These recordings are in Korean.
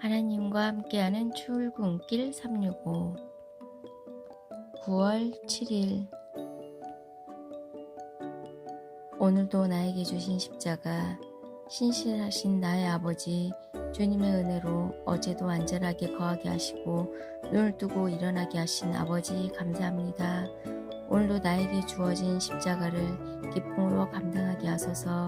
하나님과 함께하는 출근길 365 9월 7일 오늘도 나에게 주신 십자가 신실하신 나의 아버지 주님의 은혜로 어제도 안전하게 거하게 하시고 눈을 뜨고 일어나게 하신 아버지 감사합니다. 오늘도 나에게 주어진 십자가를 기쁨으로 감당하게 하소서.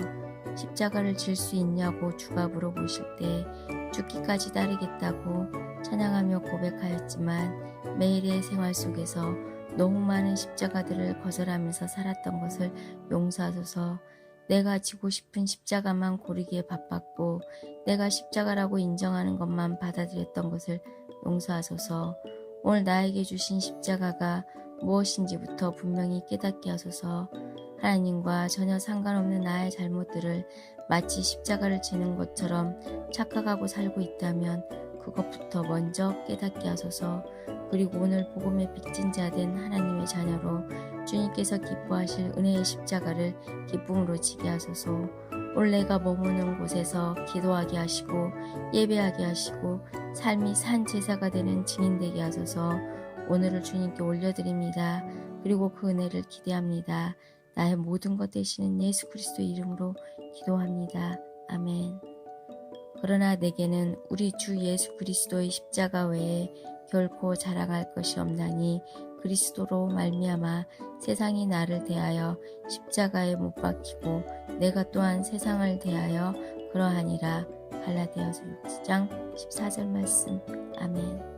십자가를 질 수 있냐고 주가 물어보실 때 죽기까지 따르겠다고 찬양하며 고백하였지만 매일의 생활 속에서 너무 많은 십자가들을 거절하면서 살았던 것을 용서하소서. 내가 지고 싶은 십자가만 고르기에 바빴고 내가 십자가라고 인정하는 것만 받아들였던 것을 용서하소서. 오늘 나에게 주신 십자가가 무엇인지부터 분명히 깨닫게 하소서. 하나님과 전혀 상관없는 나의 잘못들을 마치 십자가를 지는 것처럼 착각하고 살고 있다면 그것부터 먼저 깨닫게 하소서. 그리고 오늘 복음의 빚진 자 된 하나님의 자녀로 주님께서 기뻐하실 은혜의 십자가를 기쁨으로 지게 하소서. 오늘 내가 머무는 곳에서 기도하게 하시고 예배하게 하시고 삶이 산 제사가 되는 증인 되게 하소서 오늘을 주님께 올려드립니다. 그리고 그 은혜를 기대합니다. 나의 모든 것 되시는 예수 그리스도 이름으로 기도합니다. 아멘. 그러나 내게는 우리 주 예수 그리스도의 십자가 외에 결코 자랑할 것이 없나니 그리스도로 말미암아 세상이 나를 대하여 십자가에 못 박히고 내가 또한 세상을 대하여 그러하니라 갈라디아서 6장 14절 말씀 아멘.